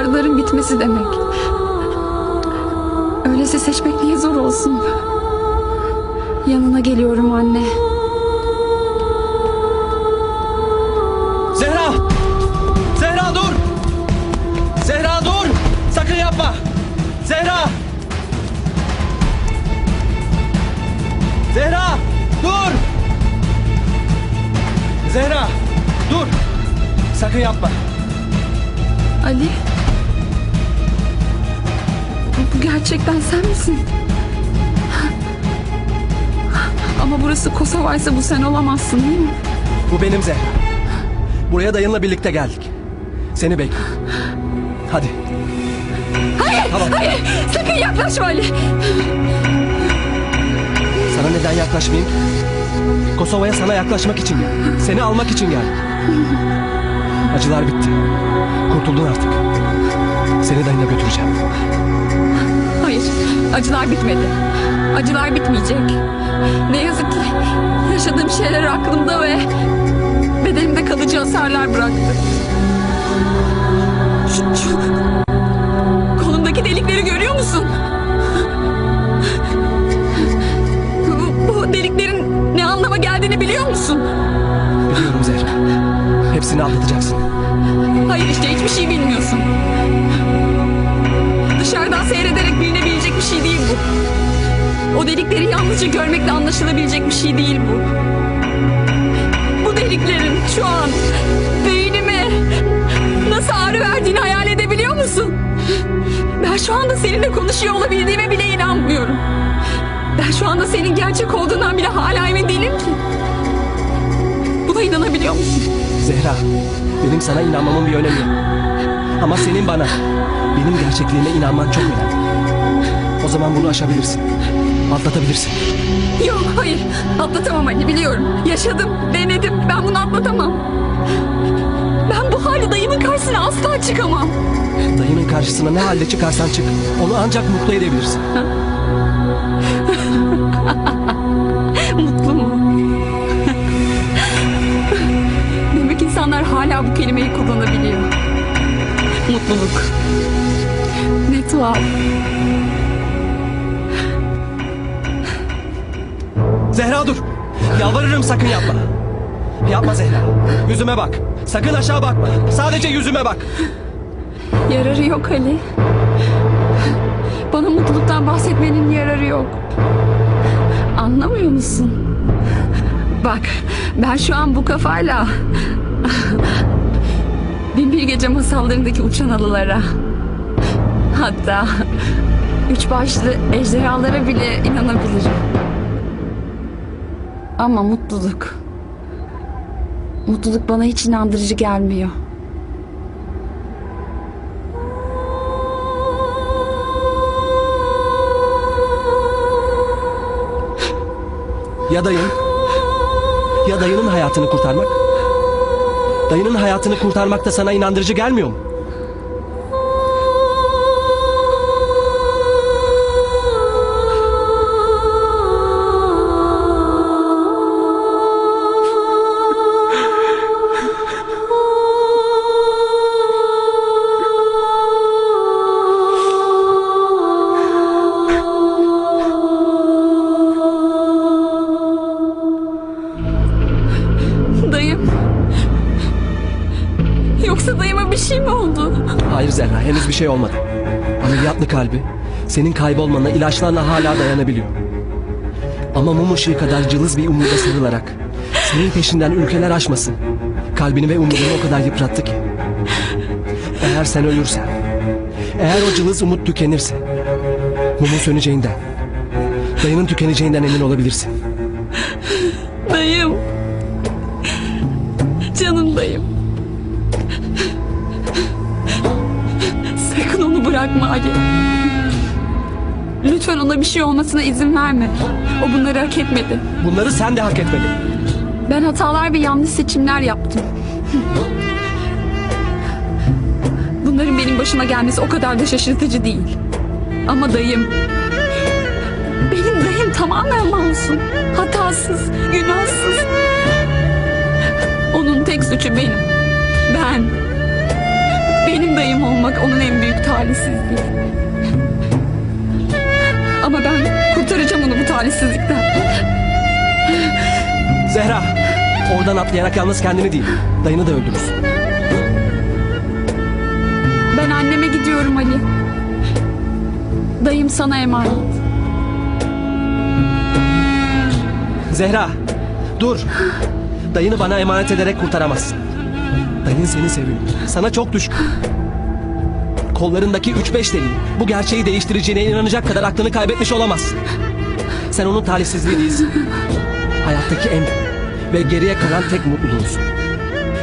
Ağrıların bitmesi demek. Öyleyse seçmek niye zor olsun? Yanına geliyorum anne. Zehra! Zehra dur! Zehra dur! Sakın yapma! Zehra! Zehra! Dur! Zehra! Dur! Sakın yapma. Ali? Bu, gerçekten sen misin? Ama burası Kosova'ysa bu sen olamazsın değil mi? Bu benim Zehra. Buraya dayınla birlikte geldik. Seni bekliyorum. Hadi. Hayır, Tamam. hayır. Sakın yaklaşma Ali. Sana neden yaklaşmayayım? Kosova'ya sana yaklaşmak için geldim. Seni almak için geldim. Acılar bitti. Kurtuldun artık. Seni dayına götüreceğim. Acılar bitmedi. Acılar bitmeyecek. Ne yazık ki yaşadığım şeyler aklımda ve bedenimde kalıcı hasarlar bıraktı. Şu, şu kolumdaki delikleri görüyor musun? Bu, bu deliklerin ne anlama geldiğini biliyor musun? Biliyorum Zehra. Hepsini atlatacaksın. Hayır işte hiçbir şey bilmiyorsun. O delikleri yalnızca görmekle anlaşılabilecek bir şey değil bu. Bu deliklerin şu an beynime nasıl ağrı verdiğini hayal edebiliyor musun? Ben şu anda seninle konuşuyor olabildiğime bile inanmıyorum. Ben şu anda senin gerçek olduğundan bile hala emin değilim ki. Buna inanabiliyor musun? Zehra, benim sana inanmamın bir önemi yok. Ama senin bana, benim gerçekliğime inanman çok önemli. O zaman bunu aşabilirsin. Atlatabilirsin. Yok hayır atlatamam Ali biliyorum. Yaşadım denedim ben bunu atlatamam. Ben bu hali dayımın karşısına asla çıkamam. Dayının karşısına ne halde çıkarsan çık. Onu ancak mutlu edebilirsin. Mutlu mu? Demek insanlar hala bu kelimeyi kullanabiliyor. Mutluluk. Ne tuhaf. Zehra dur. Yalvarırım sakın yapma. Yapma Zehra. Yüzüme bak. Sakın aşağı bakma. Sadece yüzüme bak. Yararı yok Ali. Bana mutluluktan bahsetmenin yararı yok. Anlamıyor musun? Bak ben şu an bu kafayla Binbir Gece masallarındaki uçan alılara hatta üç başlı ejderhalara bile inanabilirim. Ama mutluluk mutluluk bana hiç inandırıcı gelmiyor. Ya dayın? Ya dayının hayatını kurtarmak? Dayının hayatını kurtarmak da sana inandırıcı gelmiyor mu? Şey mi oldu? Hayır Zehra henüz bir şey olmadı. Ameliyatlı kalbi senin kaybolmana ilaçlarla hala dayanabiliyor. Ama mum ışığı kadar cılız bir umuda sarılarak senin peşinden ülkeler aşmasın. Kalbini ve umudunu o kadar yıprattı ki. Eğer sen ölürsen, eğer o cılız umut tükenirse, mumun söneceğinden, dayının tükeneceğinden emin olabilirsin. Dayım. Bırakma Ali. Lütfen ona bir şey olmasına izin verme. O bunları hak etmedi. Bunları sen de hak etmedin. Ben hatalar ve yanlış seçimler yaptım. Bunların benim başıma gelmesi o kadar da şaşırtıcı değil. Ama dayım... Benim dayım tamamen masum. Hatasız, günahsız. Onun tek suçu benim. Ben... Benim dayım olmak onun en büyük talihsizliği. Ama ben kurtaracağım onu bu talihsizlikten. Zehra! Oradan atlayarak yalnız kendini değil, dayını da öldürürsün. Ben anneme gidiyorum Ali. Dayım sana emanet. Zehra! Dur! Dayını bana emanet ederek kurtaramazsın. Dayın seni seviyor. Sana çok düşkün. Kollarındaki üç beş deliği bu gerçeği değiştireceğine inanacak kadar aklını kaybetmiş olamazsın. Sen onun talihsizliği değilsin. Hayattaki en ve geriye kalan tek mutluluğusun.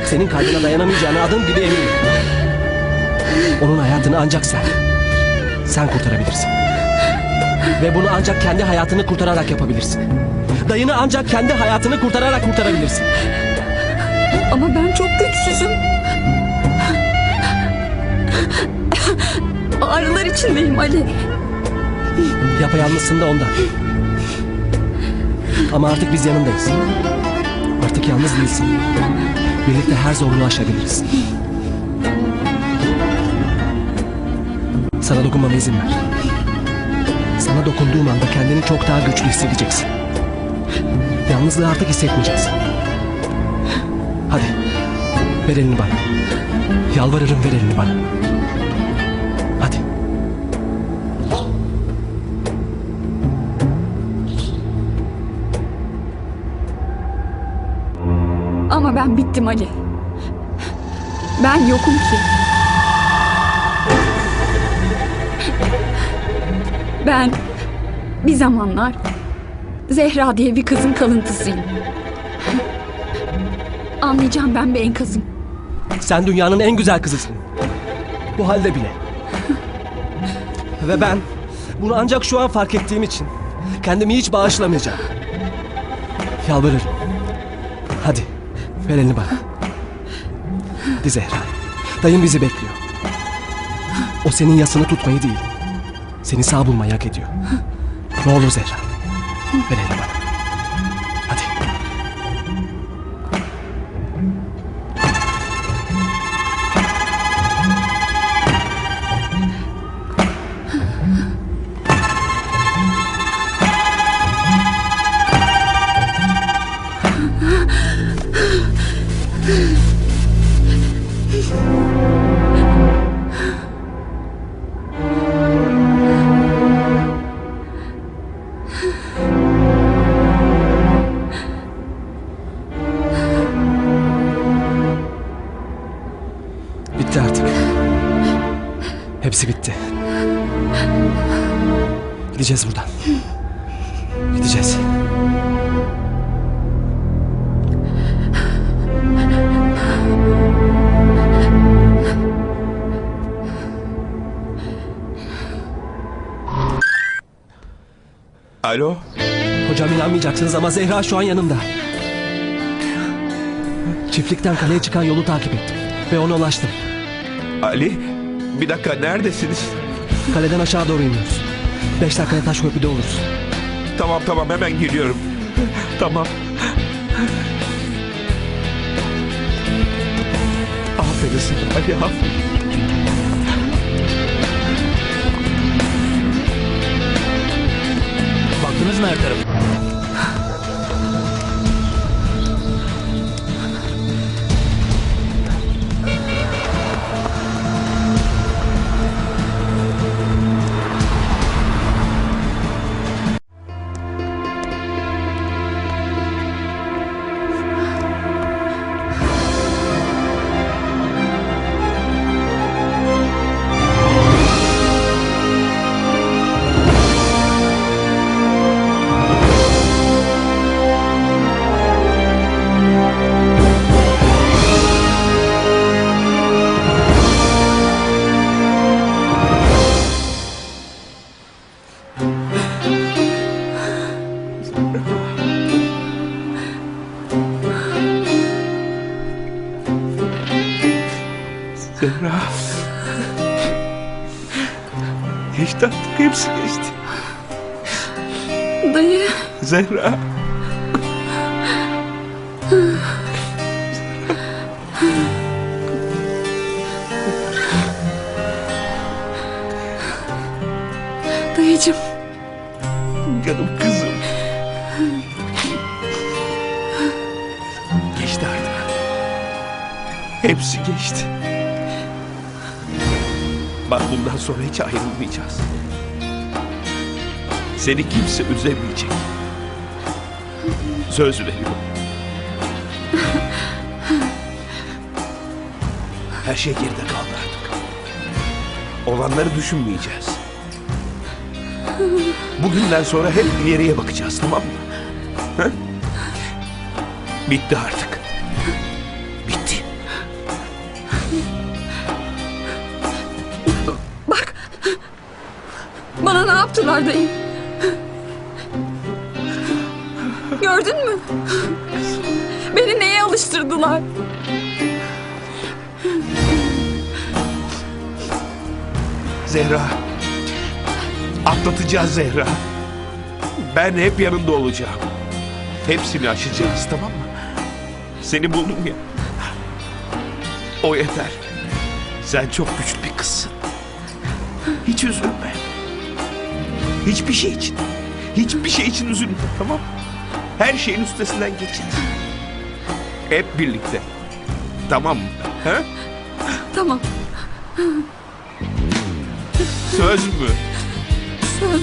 Senin kalbine dayanamayacağına adım gibi eminim. Onun hayatını ancak sen, sen kurtarabilirsin. Ve bunu ancak kendi hayatını kurtararak yapabilirsin. Dayını ancak kendi hayatını kurtararak kurtarabilirsin. Ama ben çok güçsüzüm. Ağrılar içindeyim Ali. Yapayalnızsın da ondan. Ama artık biz yanındayız. Artık yalnız değilsin. Birlikte her zorluğu aşabiliriz. Sana dokunmama izin ver. Sana dokunduğum anda kendini çok daha güçlü hissedeceksin. Yalnızlığı artık hissetmeyeceksin. Ver elini bana. Yalvarırım ver elini bana. Hadi. Ama ben bittim Ali. Ben yokum ki. Ben bir zamanlar Zehra diye bir kızın kalıntısıyım. Anlayacağım ben bir enkazım. Sen dünyanın en güzel kızısın. Bu halde bile. Ve ben bunu ancak şu an fark ettiğim için kendimi hiç bağışlamayacağım. Yalvarırım. Hadi ver elini bana. Hadi Zehra. Dayım bizi bekliyor. O senin yasını tutmayı değil. Seni sağ bulmayı hak ediyor. Ne olur Zehra. Ver elini bana. Hepsi bitti. Gideceğiz buradan. Gideceğiz. Alo? Hocam inanmayacaksınız ama Zehra şu an yanımda. Çiftlikten kaleye çıkan yolu takip ettim. Ve ona ulaştım. Ali? Bir dakika neredesiniz? Kaleden aşağı doğru iniyoruz. Beş dakikaya taş köprüde oluruz. Tamam tamam hemen geliyorum. Tamam. Aferin sana Ali aferin. Seyit. Dayı. Zehra. Dayıcım. Canım kızım. Geçti artık. Hepsi geçti. Bak bundan sonra hiç ayrılmayacağız. Seni kimse üzemeyecek. Söz veriyorum. Her şey geride kaldı artık. Olanları düşünmeyeceğiz. Bugünden sonra hep ileriye bakacağız tamam mı? Bitti artık. Bitti. Bak. Bana ne yaptılar dayı? Gördün mü? Beni neye alıştırdılar? Zehra. Atlatacağız Zehra. Ben hep yanında olacağım. Hepsini aşacağız tamam mı? Seni buldum ya. O yeter. Sen çok güçlü bir kızsın. Hiç üzülme. Hiçbir şey için. Hiçbir şey için üzülme tamam mı? Her şeyin üstesinden geçeceğiz. Hep birlikte. Tamam mı? He? Tamam. Söz mü? Söz.